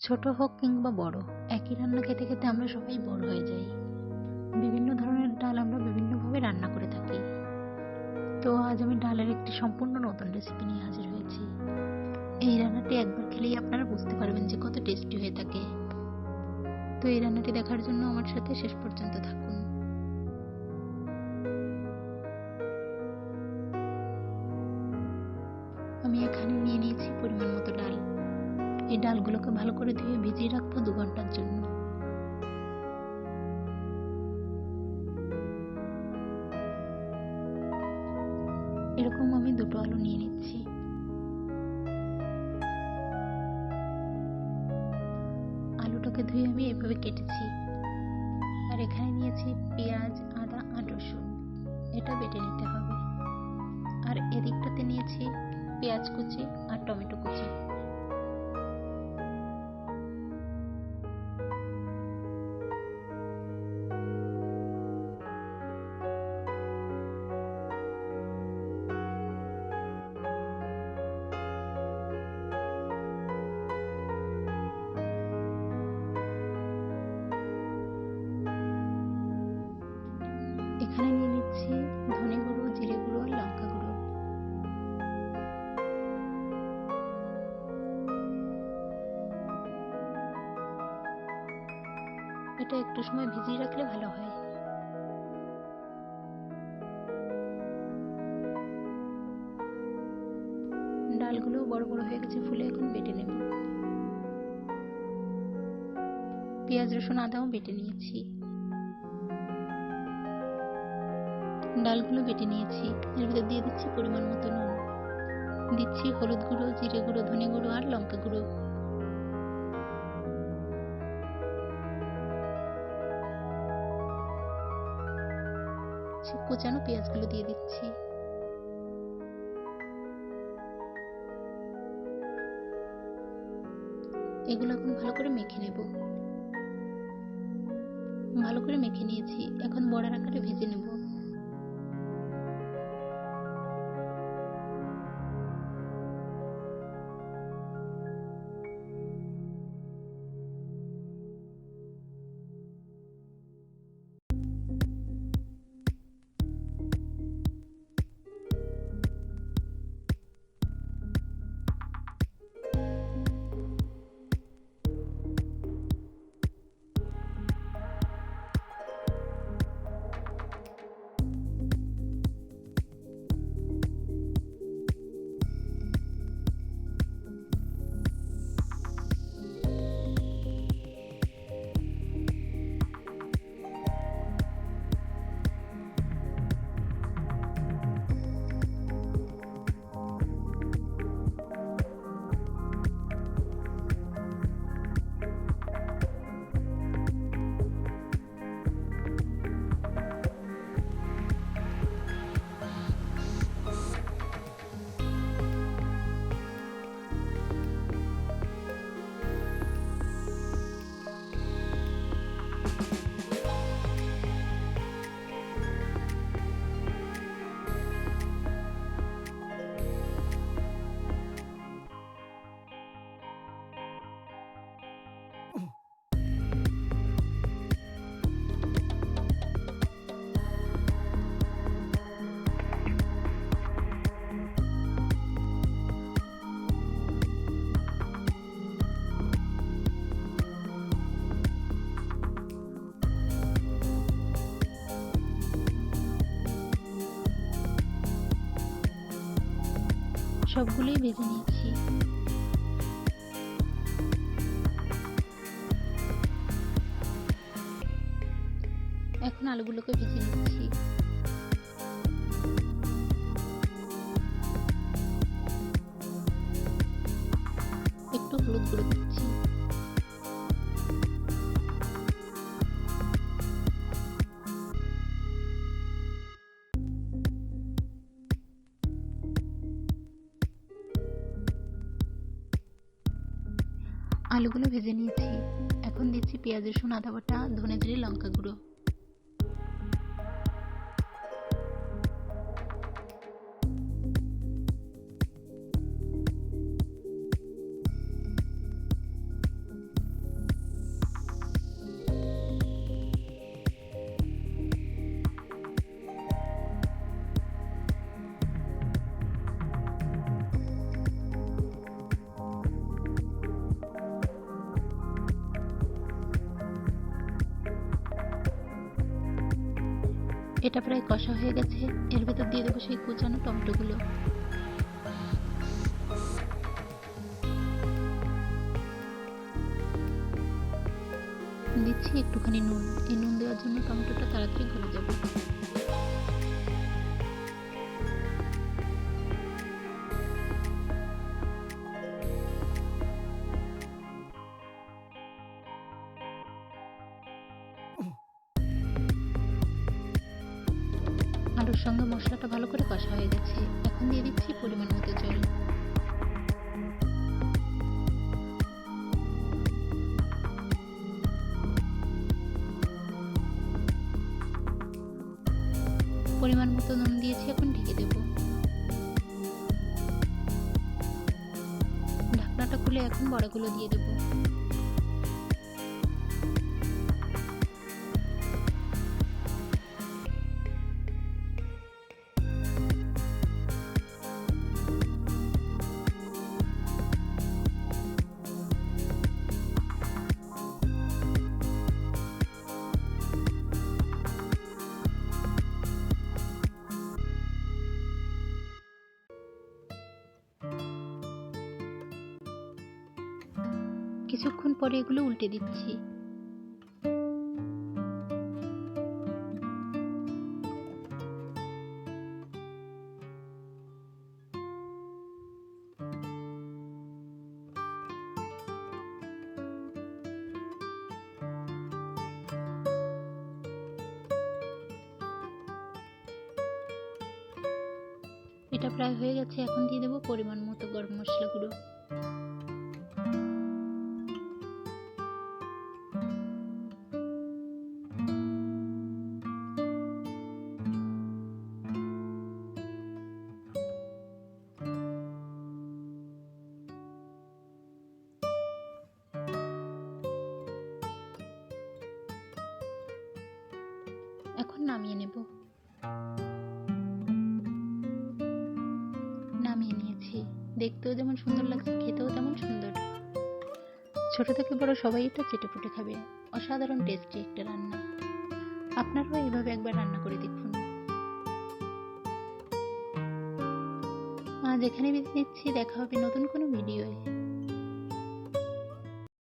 ছোট হোক কিংবা বড়, একই রান্না খেতে খেতে আমরা সবাই বোর হয়ে যাই। বিভিন্ন ধরনের ডাল আমরা বিভিন্নভাবে রান্না করে থাকি। তো আজ আমি ডালের একটি সম্পূর্ণ নতুন রেসিপি নিয়ে হাজির হয়েছি। এই রান্নাটি একবার খেলেই আপনারা বুঝতে পারবেন যে কত টেস্টি হয়ে থাকে। তো এই রান্নাটি দেখার জন্য আমার সাথে শেষ পর্যন্ত থাকুন। আমি এখানে নিয়ে নিয়েছি পরিমাণ মতো এই ডালগুলোকে ভালো করে ধুয়ে ভিজিয়ে রাখব দু ঘণ্টার জন্য। এরকম আমি দুটো আলু নিয়ে নিচ্ছি। আলুটাকে ধুয়ে আমি এভাবে কেটেছি। আর এখানে নিয়েছি পেঁয়াজ, আদা, আর রসুন। এটা বেটে নিতে হবে। আর এদিকটাতে নিয়েছি পেঁয়াজ কুচি আর টমেটো কুচি। এখানে নিয়ে নিচ্ছি ধনে গুঁড়ো, জিরে গুঁড়ো, লঙ্কা গুঁড়ো। এটা একটু সময় ভিজিয়ে রাখলে ভালো হয়। ডালগুলো বড় বড় হয়ে গেছে, ফুলে এখন বেটে নেব। পেঁয়াজ, রসুন, আদাও বেটে নিয়েছি। ডালগুলো বেটে নিয়েছি। এর ভিতর দিয়ে দিচ্ছি পরিমাণ মতো নুন। দিচ্ছি হলুদ গুঁড়ো, জিরে গুঁড়ো, ধনে গুঁড়ো আর লঙ্কা গুঁড়ো। কোচানো পেঁয়াজগুলো দিয়ে দিচ্ছি। এগুলো এখন ভালো করে মেখে নেব। ভালো করে মেখে নিয়েছি। এখন বড়ার আকারে ভেজে নেব। সবগুলোই ভেজে নিয়েছি। এখন আলুগুলোকে ভেজে নিচ্ছি। আলুগুলো ভেজে নিয়েছি। এখন দিচ্ছি পেঁয়াজ রসুন আদা বাটা ধনে জিরে লঙ্কা গুঁড়ো। এটা প্রায় কষা হয়ে গেছে। এর ভেতর দিয়ে দেবো সেই কুচানো টমেটোগুলো। দিচ্ছি একটুখানি নুন। এই নুন দেওয়ার জন্য টমেটোটা তাড়াতাড়ি গলে যাবে। সঙ্গে মশলাটা ভালো করে কষা হয়ে গেছে। এখন দিয়ে দিচ্ছি পরিমাণ মতো জল। পরিমাণ মতো নুন দিয়েছি, এখন ঢেকে দেব। ঢাকনাটা খুলে এখন বড়াগুলো দিয়ে দেব। কিছুক্ষণ পরে এগুলো উল্টে দিচ্ছি। এটা প্রায় হয়ে গেছে। এখন দিয়ে দেবো পরিমাণ মতো গরম মশলা গুঁড়ো। নামিয়ে নেব। নামিয়ে নিয়েছি। দেখতেও যেমন সুন্দর লাগছে, খেতেও তেমন সুন্দর। ছোট থেকে বড় সবাই এটা চেটেপুটে খাবে। অসাধারণ টেস্টি একটা রান্না। আপনারাও এইভাবে একবার রান্না করে দেখুন। আজ এখানে বিদায় নিচ্ছি, দেখা হবে নতুন কোনো ভিডিওয়ে।